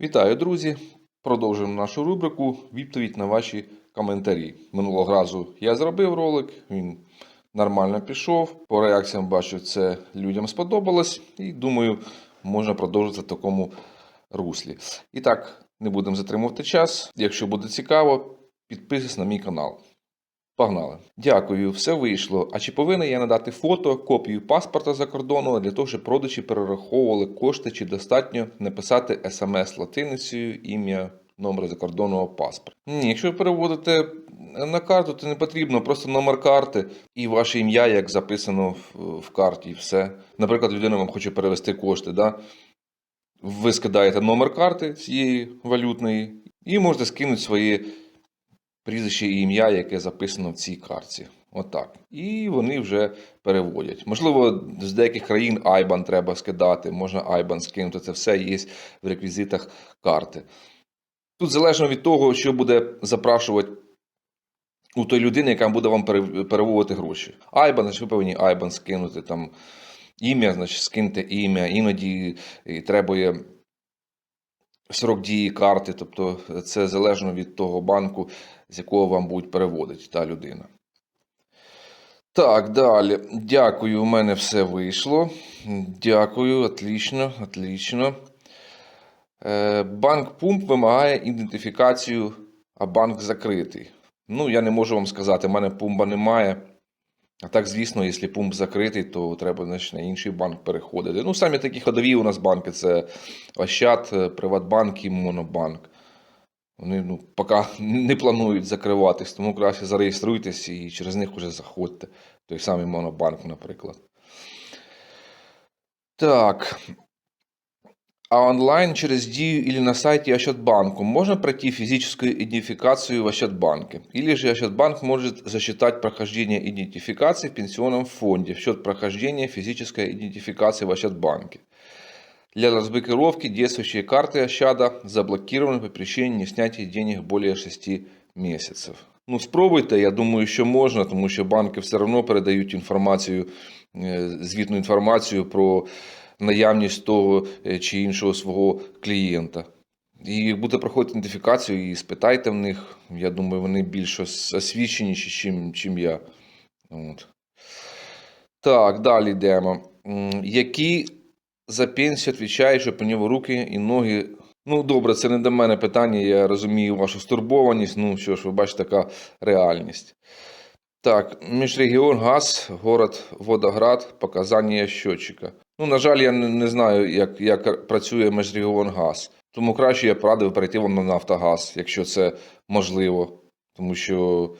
Вітаю, друзі! Продовжуємо нашу рубрику відповідь на ваші коментарі. Минулого разу я зробив ролик, він нормально пішов. По реакціям бачу, це людям сподобалось, і думаю, можна продовжити в такому руслі. І так, не будемо затримувати час. Якщо буде цікаво, підписуйтесь на мій канал. Погнали. Дякую, все вийшло. А чи повинен я надати фото, копію паспорта за кордону для того, щоб продажі перераховували кошти, чи достатньо написати смс латиницею, ім'я, номер закордонного паспорта? Ні, якщо ви переводите на карту, то не потрібно просто номер карти і ваше ім'я, як записано в, в карті, і все. Наприклад, людина вам хоче перевести кошти, да? ви скидаєте номер карти цієї валютної і можете скинути свої прізвище і ім'я, яке записано в цій картці. Отак. І вони вже переводять. Можливо, з деяких країн IBAN треба скидати, можна IBAN скинути. Це все є в реквізитах карти. Тут залежно від того, що буде запрашувати у той людини, яка буде вам пере- переводити гроші. IBAN, значить, ви повинні IBAN скинути там. Ім'я, значить, скиньте ім'я, іноді і требує срок дії карти, тобто це залежно від того банку, з якого вам будуть переводити та людина. Так, далі. Дякую, у мене все вийшло. Дякую, отлично, отлично. Е, банк Пумп вимагає ідентифікацію, а банк закритий. Ну, я не можу вам сказати, в мене пумба немає. А так, звісно, якщо пумп закритий, то треба значить, на інший банк переходити. Ну, самі такі ходові у нас банки це Ощад, е, Приватбанк і Монобанк. Вони ну, поки не планують закриватись, тому краще зареєструйтесь і через них уже заходьте. Той самий Монобанк, наприклад. Так. А онлайн через Дию или на сайте Ощадбанку можно пройти физическую идентификацию в Ощадбанке? Или же Ощадбанк может засчитать прохождение идентификации в пенсионном фонде в счет прохождения физической идентификации в Ощадбанке? Для разблокировки действующие карты Ощада заблокированы по причине не снятия денег более 6 месяцев. Ну, спробуйте, я думаю, що можна, тому що банки все одно передають інформацію, е, звітну інформацію про наявність того е, чи іншого свого клієнта. І буде проходити ідентифікацію, і спитайте в них. Я думаю, вони більш ос- освіченіші, чим, чим я. От. Так, далі йдемо. Які за пенсію відповідають, що по нього руки і ноги. Ну, добре, це не до мене питання, я розумію вашу стурбованість. Ну, що ж, ви бачите, така реальність. Так, міжрегіон газ, город Водоград, показання щотчика. Ну, на жаль, я не, знаю, як, як працює міжрегіон газ. Тому краще я б радив перейти вам на Нафтогаз, якщо це можливо. Тому що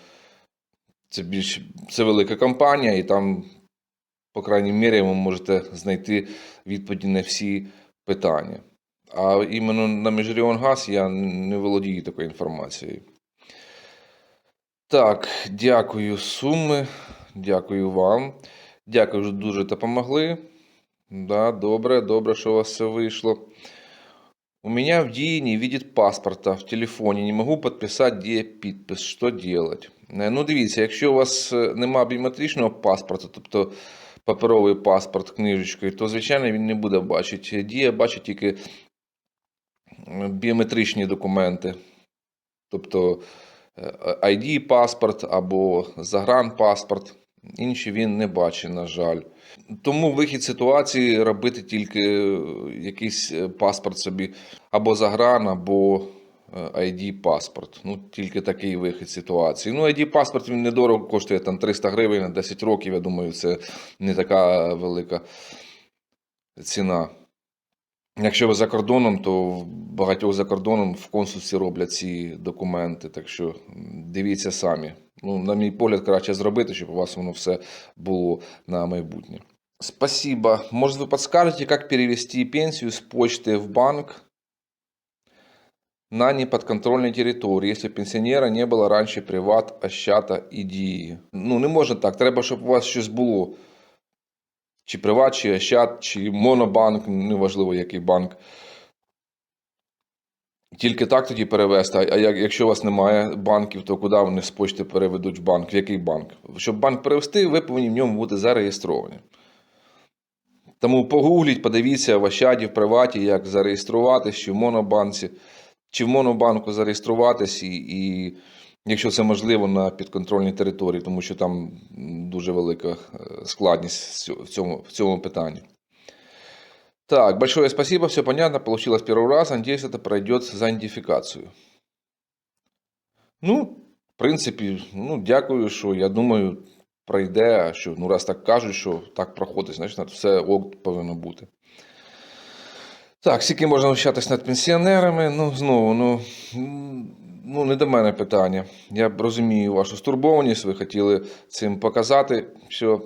це більш це велика компанія, і там, по крайній мірі, ви можете знайти відповіді на всі питання. А іменно на Міжрегіон газ я не володію такою інформацією. Так, дякую, суми. Дякую вам. Дякую, що дуже допомогли. Да, добре, добре, що у вас все вийшло. У меня в Дии не видит паспорта в телефоні, не можу підписати Дія підпис. Що делать? Е, Ну, дивіться, якщо у вас е, нема біометричного паспорта, тобто паперовий паспорт книжечкою, то, звичайно, він не буде бачити. Дія бачить тільки біометричні документи. Тобто е, ID-паспорт або загранпаспорт. Інші він не бачить, на жаль. Тому вихід ситуації робити тільки е, якийсь е, паспорт собі або загран, або ID-паспорт. Ну, тільки такий вихід ситуації. Ну, ID-паспорт він недорого коштує там 300 гривень на 10 років. Я думаю, це не така велика ціна. Якщо ви за кордоном, то в багатьох за кордоном в консульстві роблять ці документи. Так що дивіться самі. Ну, на мій погляд, краще зробити, щоб у вас воно все було на майбутнє. Спасибо. Может, вы подскажете, как перевести пенсию с почты в банк на неподконтрольной территории, если у пенсионера не было раньше приват, ощата і дії? Ну, не можна так. Треба, щоб у вас щось було. Чи приват, чи ощад, чи монобанк, неважливо який банк. Тільки так тоді перевести. А якщо у вас немає банків, то куди вони з почти переведуть в банк? В який банк? Щоб банк перевести, ви повинні в ньому бути зареєстровані. Тому погугліть, подивіться в Ощаді, в Приваті, як зареєструватись, чи в Монобанці, чи в Монобанку зареєструватись, і, і якщо це можливо, на підконтрольній території, тому що там дуже велика е, складність в цьому, в цьому питанні. Так, большое спасибо, все понятно, получилось первый раз. Надеюсь, это пройдет за идентификацию. Ну, в принципі, ну, дякую, що я думаю, пройде, що ну, раз так кажуть, що так проходить, значить все ок повинно бути. Так, скільки можна навчатись над пенсіонерами? Ну, знову, ну, ну, не до мене питання. Я розумію вашу стурбованість, ви хотіли цим показати, що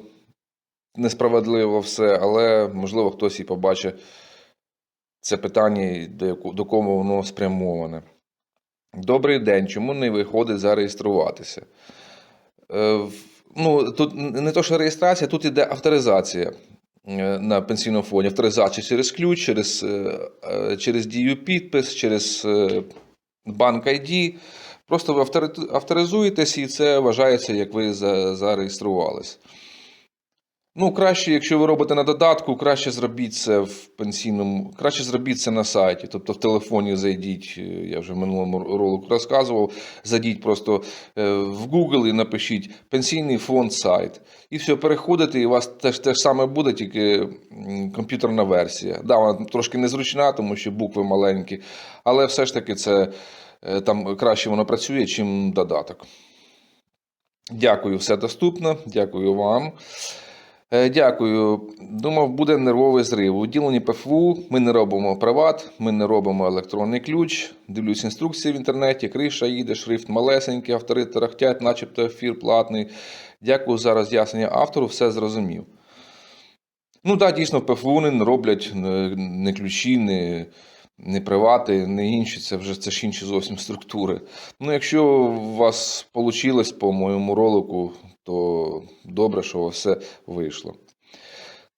несправедливо все, але можливо хтось і побачить це питання, до, кого воно спрямоване. Добрий день, чому не виходить зареєструватися? Е, ну, тут не то, що реєстрація, тут іде авторизація на пенсійному фоні. авторизацію через ключ, через, е, е, через дію підпис, через е, банк ID. Просто ви авторизуєтесь і це вважається, як ви за- зареєструвались. Ну, краще, якщо ви робите на додатку, краще зробіть це в пенсійному, краще зробіть це на сайті. Тобто в телефоні зайдіть, е, я вже в минулому ролику розказував, зайдіть просто е, в Google і напишіть пенсійний фонд сайт. І все, переходите, і у вас теж те ж саме буде, тільки комп'ютерна версія. Да, вона трошки незручна, тому що букви маленькі, але все ж таки це е, там краще воно працює, чим додаток. Дякую, все доступно. Дякую вам. Е, Дякую. Думав, буде нервовий зрив. У відділенні ПФУ ми не робимо приват, ми не робимо електронний ключ. Дивлюсь інструкції в інтернеті, криша їде, шрифт малесенький, автори тарахтять, начебто ефір платний. Дякую за роз'яснення автору, все зрозумів. Ну так, дійсно, ПФУ не роблять не, не ключі, не, не привати, не інші, це вже це ж інші зовсім структури. Ну, якщо у вас вийшло по моєму ролику, то добре, що все вышло.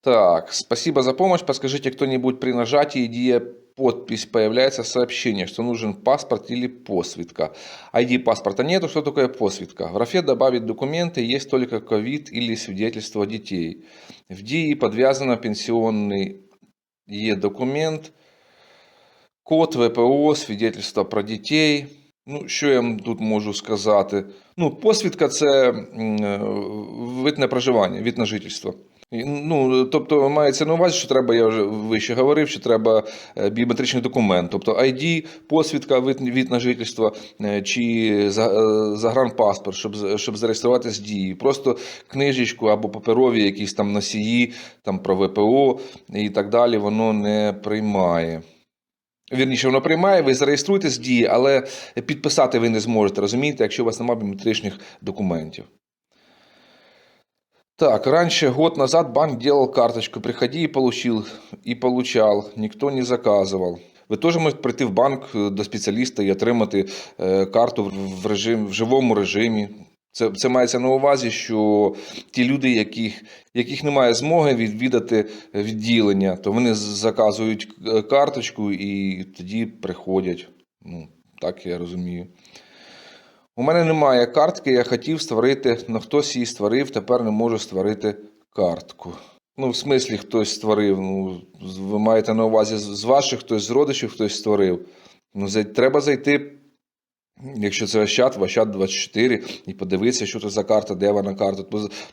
Так, спасибо за помощь. Подскажите кто-нибудь при нажатии идея подпись появляется сообщение, что нужен паспорт или посвидка. ID паспорта нету, что такое посвидка? В графе добавить документы есть только ковид или свидетельство детей. В ДИИ подвязано пенсионный Е-документ, код ВПО, свідоцтво про дітей. Ну, що я тут можу сказати? Ну, посвідка це е, вид на проживання, вид на жительство. Ну, тобто мається на увазі, що треба, я вже вище говорив, що треба е, біометричний документ, тобто ID, посвідка, вид на жительство е, чи загранпаспорт, щоб, щоб зареєструватися з дії. Просто книжечку або паперові якісь там носії там, про ВПО і так далі, воно не приймає. Вірніше, воно приймає, ви зареєструєтесь в дії, але підписати ви не зможете, розумієте, якщо у вас немає біометричних документів. Так, раньше, год назад, банк делал карточку. Приходи и получил, и получал. Никто не заказывал. Ви теж можете прийти в банк до спеціаліста і отримати е, карту в, режим, в живому режимі. Це, це мається на увазі, що ті люди, яких, яких немає змоги відвідати відділення, то вони заказують е, карточку і тоді приходять. Ну, так я розумію. У мене немає картки, я хотів створити, але хтось її створив, тепер не можу створити картку. Ну, в смислі, хтось створив. Ну, ви маєте на увазі з з ваших, хтось з родичів хтось створив. Ну, треба зайти, якщо це Ощад, в Ощад 24 і подивитися, що це за карта, де вона карта.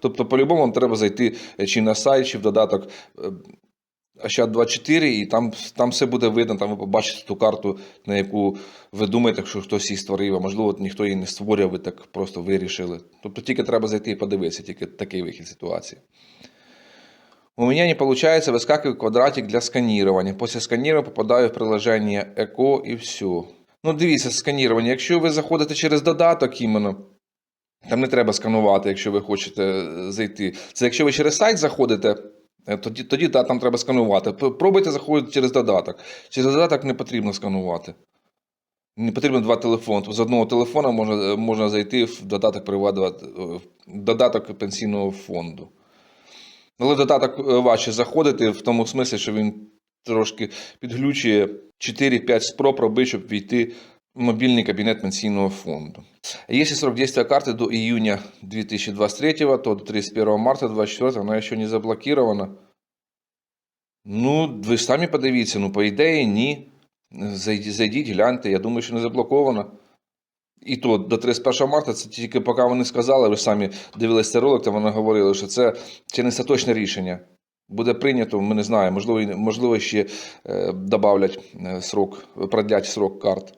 Тобто, по-любому вам треба зайти е, чи на сайт, чи в додаток е, Ощад 24, і там, там все буде видно, там ви побачите ту карту, на яку ви думаєте, що хтось її створив, а можливо, ніхто її не створював, ви так просто вирішили. Тобто тільки треба зайти і подивитися, тільки такий вихід ситуації. У меня не получается, выскакивает квадратик для сканирования. После сканирования попадаю в приложение ЕКО і все. Ну, дивіться, сканування. Якщо ви заходите через додаток іменно, там не треба сканувати, якщо ви хочете е, зайти. Це якщо ви через сайт заходите, е, тоді, тоді да, там треба сканувати. Пробуйте заходити через додаток. Через додаток не потрібно сканувати. Не потрібно два телефони. Тобто з одного телефона можна, можна зайти в додаток в додаток пенсійного фонду. Але додаток е, важче заходити в тому смислі, що він трошки підглючує 4-5 спроб робити, щоб війти в мобільний кабінет пенсійного фонду. Если срок действия карты до июня 2023, то до 31 марта 2024 она еще не заблокирована. Ну, ви самі подивіться, ну, по ідеї, ні. Зайдіть, зайдіть, гляньте, я думаю, що не заблоковано. І то до 31 марта, це тільки поки вони сказали, ви самі дивилися ролик, то вони говорили, що це ще не остаточне рішення. Буде прийнято, ми не знаємо, можливо, можливо ще е, добавлять е, срок, продлять срок карт.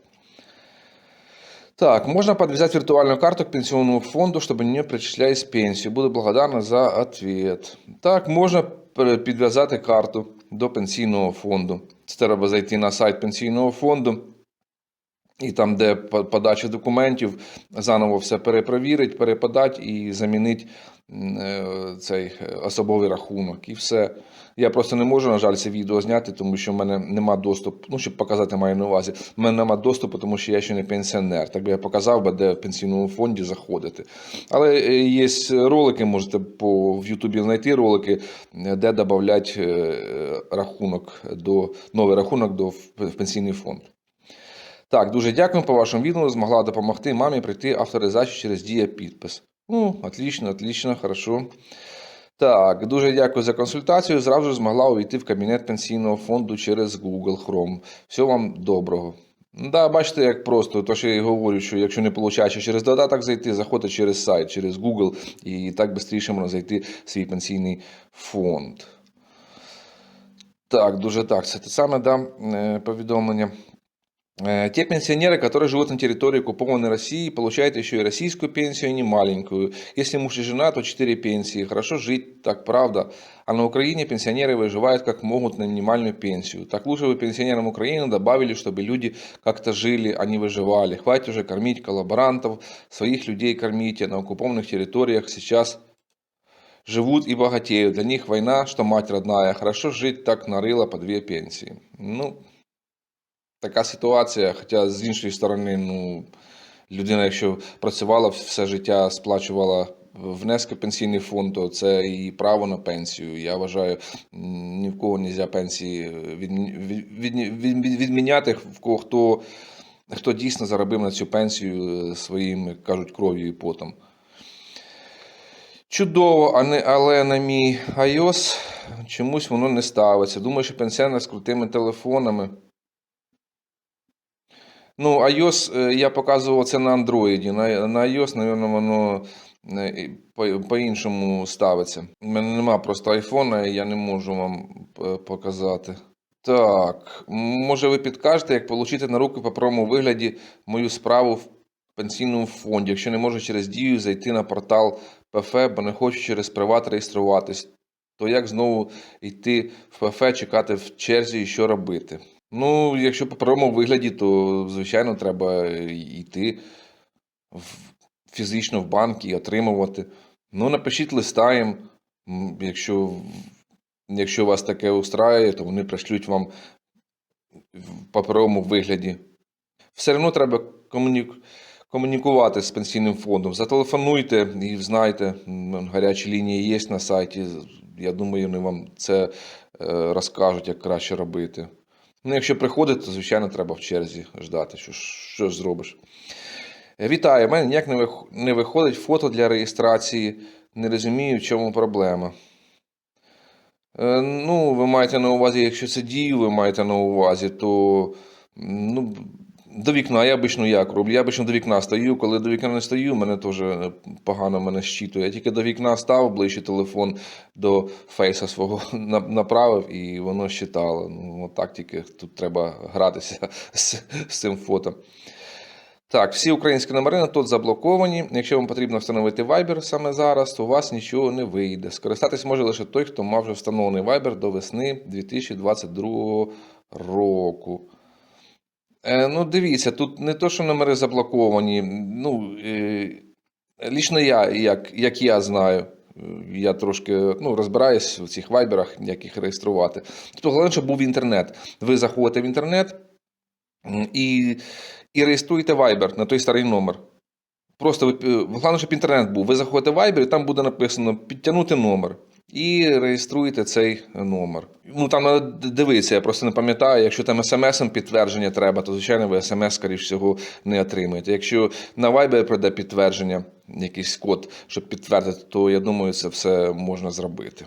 Так, можно подвязать виртуальную карту к пенсионному фонду, чтобы нее причислялись пенсию. Буду благодарна за ответ. Так, можна підв'язати карту до пенсійного фонду. Це треба зайти на сайт пенсійного фонду. І там, де подача документів, заново все перепровірить, переподати і замінити м, е, цей е, особовий рахунок. І все. Я просто не можу, на жаль, це відео зняти, тому що в мене нема доступу. Ну, щоб показати маю на увазі. В мене нема доступу, тому що я ще не пенсіонер. Так би я показав би, де в пенсійному фонді заходити. Але е, є ролики, можете по в Ютубі знайти ролики, де додати рахунок до новий рахунок до в пенсійний фонд. Так, дуже дякую по вашому відео. Змогла допомогти мамі пройти авторизацію через дія підпис. Ну, отлично, отлично, хорошо. Так, дуже дякую за консультацію. Зразу змогла увійти в кабінет пенсійного фонду через Google Chrome. Всього вам доброго. Да, бачите, як просто, то що я і говорю, що якщо не виходить через додаток зайти, заходьте через сайт, через Google, і так швидше можна зайти в свій пенсійний фонд. Так, дуже так. Це те саме да, е, повідомлення. Э, Те пенсионеры, которые живут на территории оккупованной России, получают еще и российскую пенсию, и не маленькую. Если муж и жена, то 4 пенсии. Хорошо жить, так правда. А на Украине пенсионеры выживают как могут на минимальную пенсию. Так лучше бы пенсионерам Украины добавили, чтобы люди как-то жили, а не выживали. Хватит уже кормить коллаборантов, своих людей кормите. На оккупованных территориях сейчас живут и богатеют. Для них война, что мать родная. Хорошо жить так нарыло по две пенсии. Ну, така ситуація. Хоча з іншої сторони, ну, людина, якщо працювала все життя, сплачувала внески пенсійний фонд, то це і право на пенсію. Я вважаю, ні в кого не можна пенсії відмі- від- від- від- відміняти, в кого хто, хто дійсно заробив на цю пенсію своїм, як кажуть, кров'ю і потом. Чудово, але на мій iOS чомусь воно не ставиться. Думаю, що пенсіонер з крутими телефонами. Ну, iOS е, я показував це на Android. На, на iOS, мабуть, воно е, по- по-іншому ставиться. У мене нема просто айфона, і я не можу вам е, показати. Так, може ви підкажете, як отримати на руки в паперовому вигляді мою справу в пенсійному фонді, якщо не можу через дію зайти на портал ПФ, бо не хочу через приват реєструватись, то як знову йти в ПФ, чекати в черзі і що робити? Ну, якщо по паперовому вигляді, то звичайно треба йти в, фізично в банк і отримувати. Ну, напишіть листа їм, якщо, якщо вас таке устраює, то вони пришлють вам в паперовому вигляді. Все одно треба комуні... комунікувати з пенсійним фондом. Зателефонуйте і знайте, гарячі лінії є на сайті. Я думаю, вони вам це е, розкажуть, як краще робити. Ну, якщо приходить, то, звичайно, треба в черзі ждати. Що, що ж зробиш? Е, Вітаю, в мене ніяк не, не виходить фото для реєстрації. Не розумію, в чому проблема. Е, Ну, ви маєте на увазі, якщо це дію, ви маєте на увазі, то ну, до вікна. Я обично як роблю? Я обично до вікна стою. Коли до вікна не стою, мене теж е, погано мене щитує. Я тільки до вікна став, ближче телефон до фейса свого направив, і воно щитало. Ну, отак тільки тут треба гратися з, з цим фото. Так, всі українські номери на тут заблоковані. Якщо вам потрібно встановити Viber саме зараз, то у вас нічого не вийде. Скористатись може лише той, хто мав вже встановлений Viber до весни 2022 року. Е, ну, дивіться, тут не то, що номери заблоковані. Ну, е, лічно я, як, як я знаю, е, я трошки ну, розбираюсь в цих вайберах, як їх реєструвати. Тобто, головне, щоб був інтернет. Ви заходите в інтернет і, і реєструєте Viber на той старий номер. Просто ви, головне, щоб інтернет був. Ви заходите в Viber, і там буде написано підтягнути номер. І реєструєте цей номер. Ну там треба дивитися, я просто не пам'ятаю. Якщо там смс підтвердження треба, то звичайно ви смс, скоріш всього, не отримаєте. Якщо на Viber прийде підтвердження, якийсь код, щоб підтвердити, то я думаю, це все можна зробити.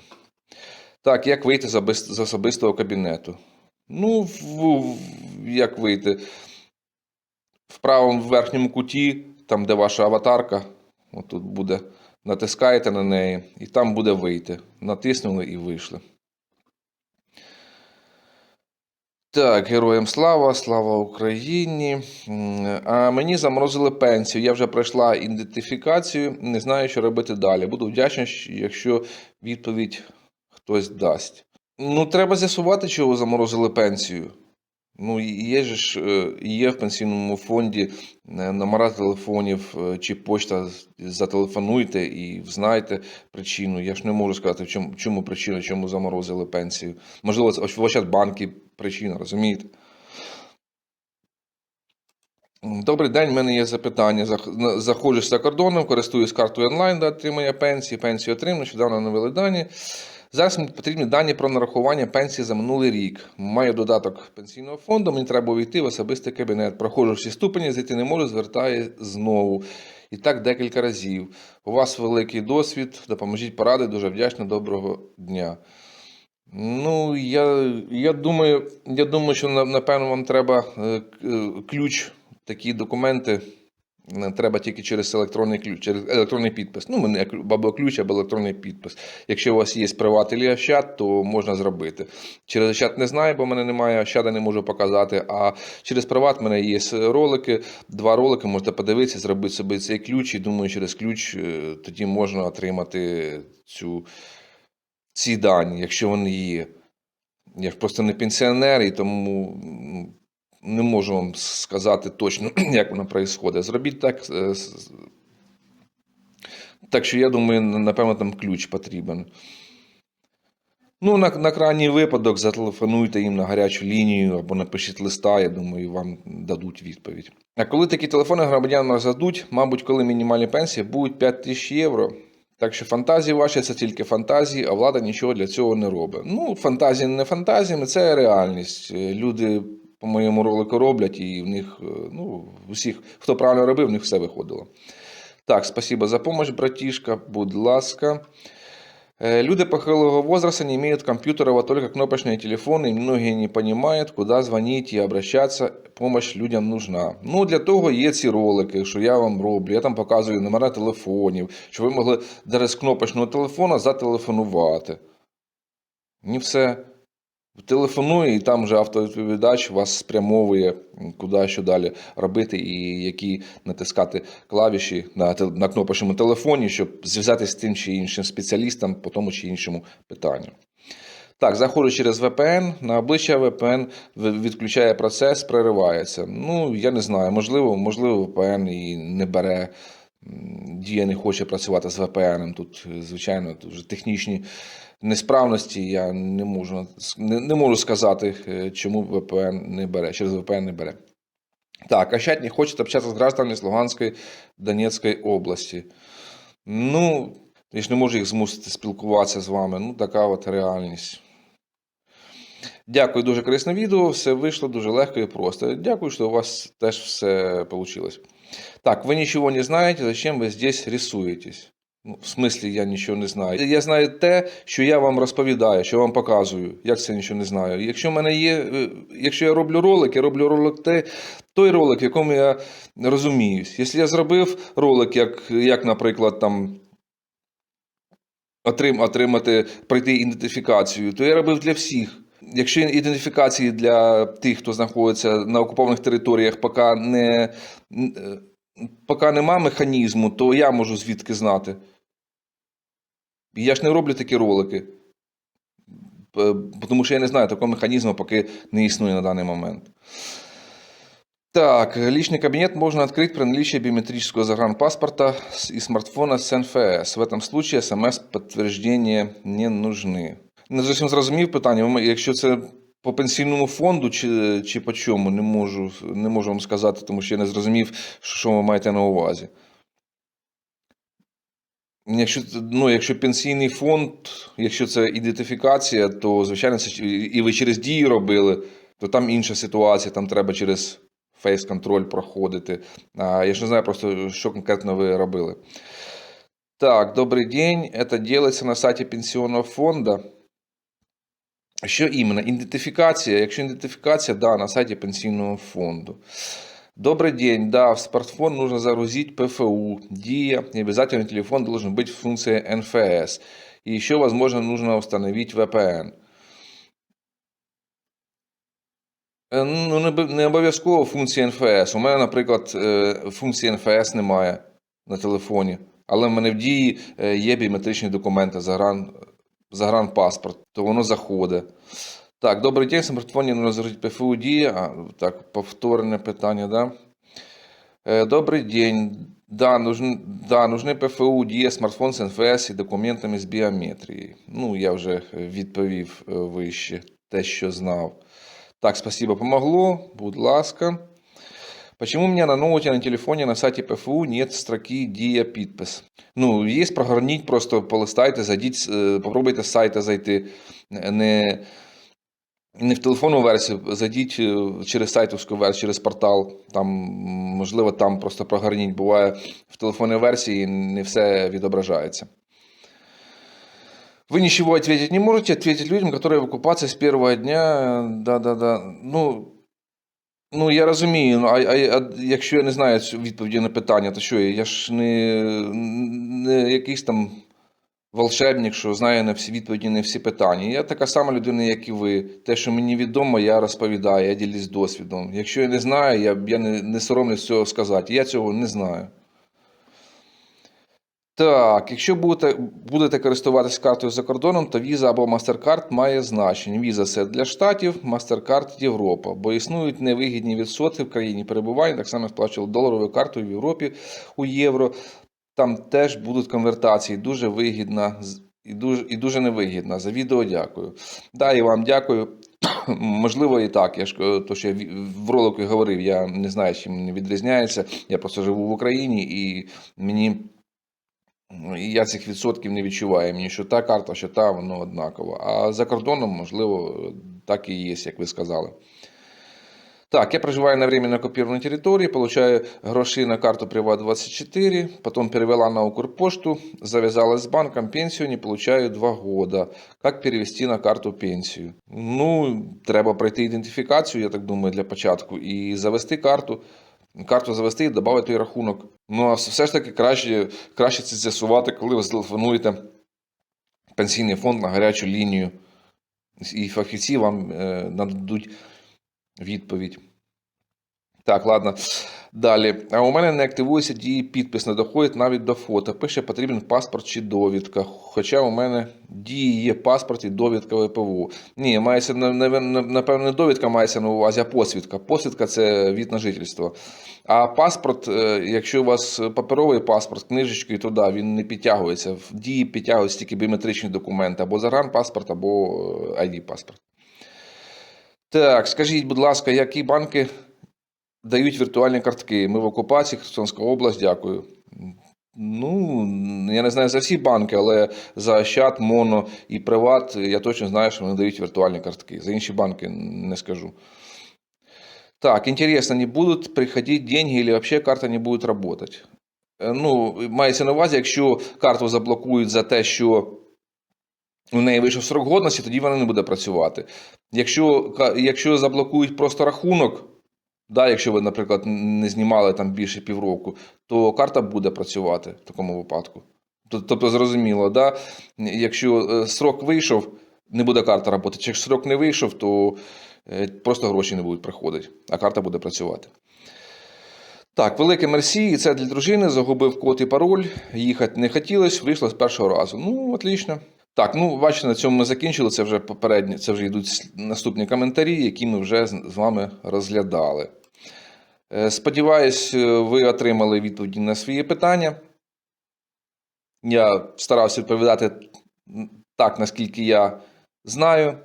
Так, як вийти з особистого кабінету? Ну, як вийти? В правому верхньому куті, там, де ваша аватарка, отут буде, натискаєте на неї, і там буде вийти. Натиснули і вийшли. Так, героям слава, слава Україні. А мені заморозили пенсію. Я вже пройшла ідентифікацію, не знаю, що робити далі. Буду вдячний, якщо відповідь хтось дасть. Ну, треба з'ясувати, чого заморозили пенсію. Ну, є ж, є в пенсійному фонді е, номера телефонів е, чи почта. Зателефонуйте і знайте причину. Я ж не можу сказати, в чому, чому причина, чому заморозили пенсію. Можливо, в Ощадбанкі причина, розумієте? Добрий день, в мене є запитання. Заходжу за кордоном, користуюсь картою онлайн для отримання пенсії. Пенсію отримую, нещодавно навели дані. Зараз мені потрібні дані про нарахування пенсії за минулий рік. Маю додаток пенсійного фонду, мені треба увійти в особистий кабінет. Проходжу всі ступені, зайти не можу, звертаю знову. І так декілька разів. У вас великий досвід, допоможіть поради, дуже вдячний, доброго дня. Ну, я, я, думаю, я думаю, що напевно вам треба е, е, ключ, такі документи. Треба тільки через електронний ключ, через електронний підпис. Ну, мене або ключ, або електронний підпис. Якщо у вас є приват і Ощад, то можна зробити. Через Ощад не знаю, бо в мене немає Ощада, не можу показати. А через приват в мене є ролики, два ролики, можете подивитися, зробити собі цей ключ. І думаю, через ключ е, тоді можна отримати цю ці дані, якщо вони є. Я ж просто не пенсіонер, і тому не можу вам сказати точно, як воно відбувається. Зробіть так. е, Так що я думаю, напевно, там ключ потрібен. Ну, на, на крайній випадок зателефонуйте їм на гарячу лінію або напишіть листа, я думаю, вам дадуть відповідь. А коли такі телефони громадянам роздадуть, мабуть, коли мінімальні пенсії будуть 5 тисяч євро. Так що фантазії ваші це тільки фантазії, а влада нічого для цього не робить. Ну, фантазії не фантазіями, це реальність. Е, Люди по моєму ролику роблять, і в них, е, ну, усіх, хто правильно робив, в них все виходило. Так, спасибо за помощь, братишка, будь ласка. Э, Люди похилого возраста не имеют компьютеров, а только кнопочные телефоны, и многие не понимают, куда звонить и обращаться. Помощь людям нужна. Ну, для того є ці ролики, що я вам роблю. Я там показую номера телефонів, щоб ви могли навіть з кнопочного телефона зателефонувати. І все. Телефонує, і там вже автовідповідач вас спрямовує, куди що далі робити, і які натискати клавіші на, на кнопочному телефоні, щоб зв'язатися з тим чи іншим спеціалістом по тому чи іншому питанню. Так, заходжу через VPN, на обличчя VPN відключає процес, переривається. Ну, я не знаю, можливо, можливо, VPN і не бере. Дія не хоче працювати з VPN. Тут, звичайно, тут вже технічні несправності. Я не можу, не, не можу сказати, е, чому VPN не бере, через VPN не бере. Так, Ощад не хочет общаться с гражданами с Луганской, Донецької області. Ну, я ж не можу їх змусити спілкуватися з вами. Ну, така от реальність. Дякую, дуже корисне відео. Все вийшло дуже легко і просто. Дякую, що у вас теж все вийшло. Так, вы ничего не знаете, зачем вы здесь рисуетесь? Ну, в смислі, я нічого не знаю. Я знаю те, що я вам розповідаю, що вам показую. Як це нічого не знаю? Якщо в мене є, е, якщо я роблю ролик, я роблю ролик те, той ролик, в якому я розуміюсь. Якщо я зробив ролик, як, як наприклад, там. Отрим, отримати, пройти ідентифікацію, то я робив для всіх. Якщо ідентифікації для тих, хто знаходиться на окупованих територіях, поки не, е, поки нема механізму, то я можу звідки знати. Я ж не роблю такі ролики. П- Тому що я не знаю такого механізму, поки не існує на даний момент. Так, личный кабинет можно открыть при наличии биометрического загранпаспорта с- и смартфона с НФС. В этом случае смс-подтверждения не нужны. Не зовсім зрозумів питання. Ви м- Якщо це по пенсійному фонду чи, чи по чому, не можу, не можу вам сказати, тому що я не зрозумів, що ви маєте на увазі. Якщо, ну, якщо пенсійний фонд, якщо це ідентифікація, то звичайно це і ви через дії робили, то там інша ситуація, там треба через фейс-контроль проходити. А, я ж не знаю просто, що конкретно ви робили. Так, добрый день. Это делается на сайте пенсионного фонда. Що іменно? Ідентифікація. Якщо ідентифікація, да, на сайті пенсійного фонду. Добрый день, да, в смартфон нужно загрузить ПФУ, ДИА, и обязательно телефон должен быть в функции НФС. И еще, возможно, нужно установить VPN. Е, Ну, не обов'язково функція НФС. У мене, наприклад, е, функції НФС немає на телефоні, але в мене в дії е, є біометричні документи, загран, загранпаспорт, то воно заходить. Так, добрий день, смартфоні нужно загрузити ПФУ дія. Так, повторене питання, да? Е, Добрий день. Да, нужны, да, нужны ПФУ, дія, смартфон з НФС і документами з біометрії. Ну, я вже відповів е, вище те, що знав. Так, спасибо, помогло. Будь ласка. Почему у меня на ноуте, на телефоне, на сайте ПФУ нет строки «Дія підпис»? Ну, є прогорніть, просто полистайте, зайдіть, е, попробуйте з сайта зайти. Не, не в телефонну версію, зайдіть е, через сайтовську версію, через портал. Там, можливо, там просто прогорніть. Буває в телефонній версії не все відображається. Вы ничего ответить не можете, ответить людям, которые в оккупации с первого дня. Да-да-да. Ну, ну я розумію, ну, а, а, а якщо я не знаю відповіді на питання, то що? Я ж не, не якийсь там волшебник, що знає на всі відповіді на всі питання. Я така сама людина, як і ви. Те, що мені відомо, я розповідаю, я ділюсь досвідом. Якщо я не знаю, я, я не, не соромлюсь цього сказати. Я цього не знаю. Так, якщо будете, будете користуватися картою за кордоном, то Visa або MasterCard має значення. Visa – це для Штатів, MasterCard – Європа, бо існують невигідні відсотки в країні перебування, так само сплачували доларовою картою в Європі у євро. Там теж будуть конвертації, дуже вигідна і дуже, і дуже невигідна. За відео дякую. Да, і вам дякую. Можливо, і так. Я ж е, то, що я в- ролику говорив, я не знаю, чим він відрізняється. Я просто живу в Україні і мені. Я цих відсотків не відчуваю. Мені що та карта, що та, воно однаково. А за кордоном, можливо, так і є, як ви сказали. Так, я проживаю на временно оккупированной территории, получаю гроши на карту Приват24, потом перевела на Укрпошту, завязалась с банком, пенсию не получаю 2 года. Как перевести на карту пенсію? Ну, треба пройти ідентифікацію, я так думаю, для початку, і завести карту. Карту завести і додати рахунок. Ну, а все ж таки краще, краще це з'ясувати, коли ви зателефонуєте пенсійний фонд на гарячу лінію. І фахівці вам е, нададуть відповідь. Так, ладно. Далі. А у мене не активується дії підпис, не доходить навіть до фото. Пише, потрібен паспорт чи довідка. Хоча у мене дії є паспорт і довідка ВПО. Ні, мається, на- на- на- напевно, не довідка мається на увазі, а посвідка. Посвідка це від на жительство. А паспорт, е, якщо у вас паперовий паспорт, книжечкою, то да, він не підтягується. В дії підтягуються тільки біометричні документи, або загранпаспорт, або ID-паспорт. Так, скажіть, будь ласка, які банки дають віртуальні картки? Ми в окупації, Херсонська область, дякую. Ну, я не знаю за всі банки, але за Ощад, Моно і Приват я точно знаю, що вони дають віртуальні картки. За інші банки не скажу. Так, интересно, не будут приходить деньги или вообще карта не буде работать? Е, Ну, мається на увазі, якщо карту заблокують за те, що у неї вийшов срок годності, тоді вона не буде працювати. Якщо, якщо заблокують просто рахунок, да, якщо ви, наприклад, не знімали там більше півроку, то карта буде працювати в такому випадку. Тобто, зрозуміло, да? якщо е, срок вийшов, не буде карта працювати. Якщо срок не вийшов, то е, просто гроші не будуть приходити, а карта буде працювати. Так, велике мерсі, і це для дружини. Загубив код і пароль. Їхати не хотілося, вийшло з першого разу. Ну, отлично. Так, ну бачите, на цьому ми закінчили. Це вже попередні, це вже йдуть наступні коментарі, які ми вже з вами розглядали. Е, Сподіваюсь, е, ви отримали відповіді на свої питання. Я старався відповідати так, наскільки я знаю,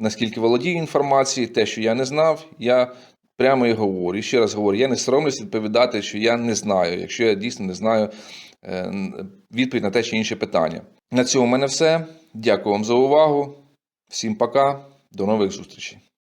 наскільки володію інформацією, те, що я не знав, я прямо і говорю. І ще раз говорю, я не соромлюсь відповідати, що я не знаю, якщо я дійсно не знаю е, відповідь на те чи інше питання. На цьому в мене все. Дякую вам за увагу. Всім пока, до нових зустрічей.